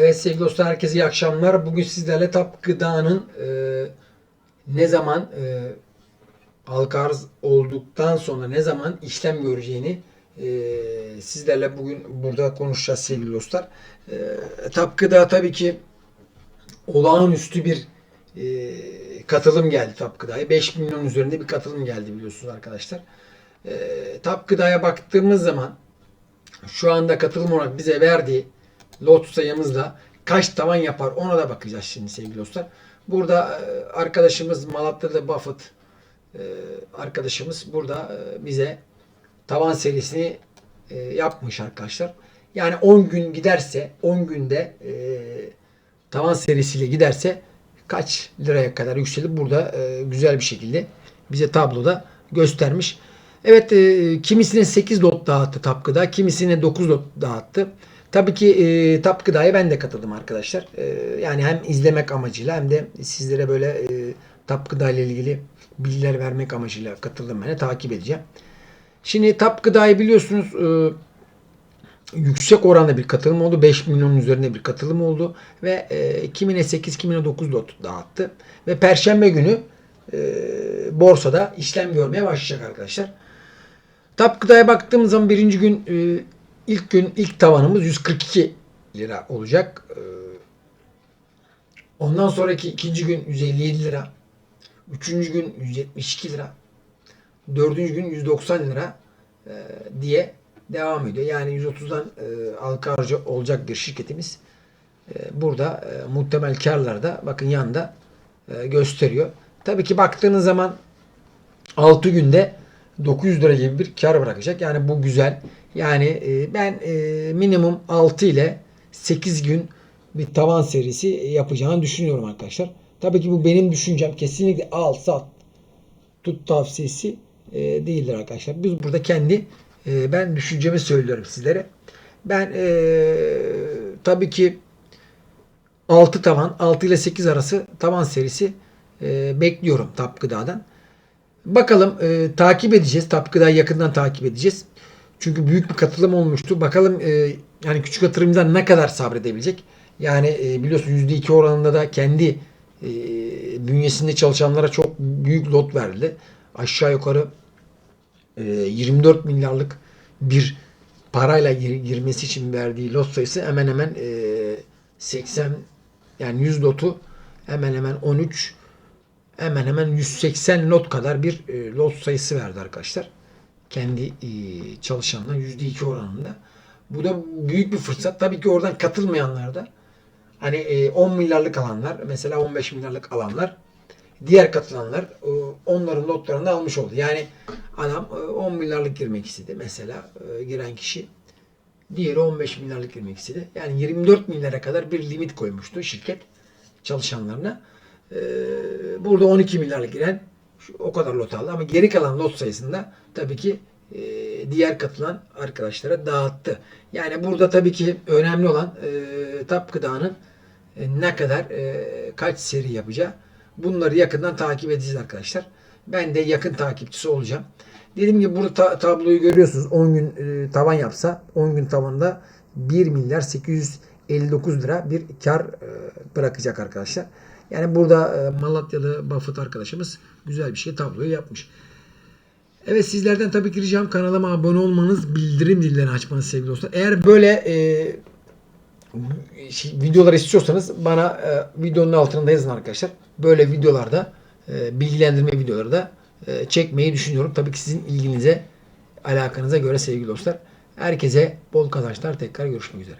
Evet sevgili dostlar herkese iyi akşamlar. Bugün sizlerle Tap Gıda'nın e, ne zaman e, halka arz olduktan sonra ne zaman işlem göreceğini e, sizlerle bugün burada konuşacağız sevgili dostlar. E, Tap Gıda tabii ki olağanüstü bir e, katılım geldi Tap Gıda'ya. 5 milyon üzerinde bir katılım geldi biliyorsunuz arkadaşlar. E, Tap Gıda'ya baktığımız zaman şu anda katılım olarak bize verdiği lot sayımızla kaç tavan yapar ona da bakacağız şimdi sevgili dostlar. Burada e, arkadaşımız Malatya'da Buffett e, arkadaşımız burada e, bize tavan serisini yapmış arkadaşlar. Yani 10 gün giderse 10 günde tavan serisiyle giderse kaç liraya kadar yükselir burada güzel bir şekilde bize tabloda göstermiş. Evet kimisine 8 lot dağıttı Tapkıda, kimisine 9 lot dağıttı. Tabii ki e, Tapkıda'ya ben de katıldım arkadaşlar. E, yani hem izlemek amacıyla hem de sizlere böyle e, Tapkıda ile ilgili bilgiler vermek amacıyla katıldım ben de takip edeceğim. Şimdi Tapkıda'yı biliyorsunuz e, yüksek oranda bir katılım oldu. 5 milyon üzerinde bir katılım oldu. Ve e, kimine 8 kimine 9 lot dağıttı. Ve Perşembe günü e, borsada işlem görmeye başlayacak arkadaşlar. Tap gıdaya baktığımız zaman birinci gün e, ilk gün ilk tavanımız 142 lira olacak. E, ondan sonraki ikinci gün 157 lira. Üçüncü gün 172 lira. Dördüncü gün 190 lira e, diye devam ediyor. Yani 130'dan e, halka harcı olacak bir şirketimiz. E, burada muhtemel karlar da bakın yanında e, gösteriyor. Tabii ki baktığınız zaman 6 günde 900 lira gibi bir kar bırakacak. Yani bu güzel. Yani e, ben e, minimum 6 ile 8 gün bir tavan serisi yapacağını düşünüyorum arkadaşlar. Tabii ki bu benim düşüncem. Kesinlikle al sat tut tavsiyesi e, değildir arkadaşlar. Biz burada kendi ben düşüncemi söylüyorum sizlere. Ben tabii ki 6 tavan 6 ile 8 arası tavan serisi bekliyorum Tap Gıda'dan. Bakalım e, takip edeceğiz. Tap Gıda'yı yakından takip edeceğiz. Çünkü büyük bir katılım olmuştu. Bakalım e, yani küçük yatırımcılar ne kadar sabredebilecek. Yani e, biliyorsun %2 oranında da kendi e, bünyesinde çalışanlara çok büyük lot verildi. Aşağı yukarı e, 24 milyarlık bir parayla gir- girmesi için verdiği lot sayısı hemen hemen e, 80 yani 100 lotu hemen hemen 13 hemen hemen 180 lot kadar bir e, lot sayısı verdi arkadaşlar. Kendi e, çalışanına %2 oranında. Bu da büyük bir fırsat. Tabii ki oradan katılmayanlar da hani e, 10 milyarlık alanlar mesela 15 milyarlık alanlar diğer katılanlar e, onların lotlarını almış oldu. Yani adam e, 10 milyarlık girmek istedi mesela e, giren kişi. Diğeri 15 milyarlık girmek istedi. Yani 24 milyara kadar bir limit koymuştu şirket çalışanlarına. Ee, burada 12 milyarlık giren o kadar lot aldı ama geri kalan lot sayısında tabii ki e, diğer katılan arkadaşlara dağıttı. Yani burada tabii ki önemli olan e, TAP gıdanın e, ne kadar e, kaç seri yapacağı bunları yakından takip edeceğiz arkadaşlar. Ben de yakın takipçisi olacağım. Dediğim gibi burada ta- tabloyu görüyorsunuz. 10 gün e, tavan yapsa 10 gün tavanda 1 milyar 859 lira bir kar e, bırakacak arkadaşlar. Yani burada e, Malatyalı Buffett arkadaşımız güzel bir şey tabloyu yapmış. Evet sizlerden tabii ki ricam kanalıma abone olmanız, bildirim zillerini açmanız sevgili dostlar. Eğer böyle e, şey, videolar istiyorsanız bana e, videonun altına da yazın arkadaşlar. Böyle videolarda e, bilgilendirme videoları da e, çekmeyi düşünüyorum. Tabii ki sizin ilginize, alakanıza göre sevgili dostlar. Herkese bol kazançlar. Tekrar görüşmek üzere.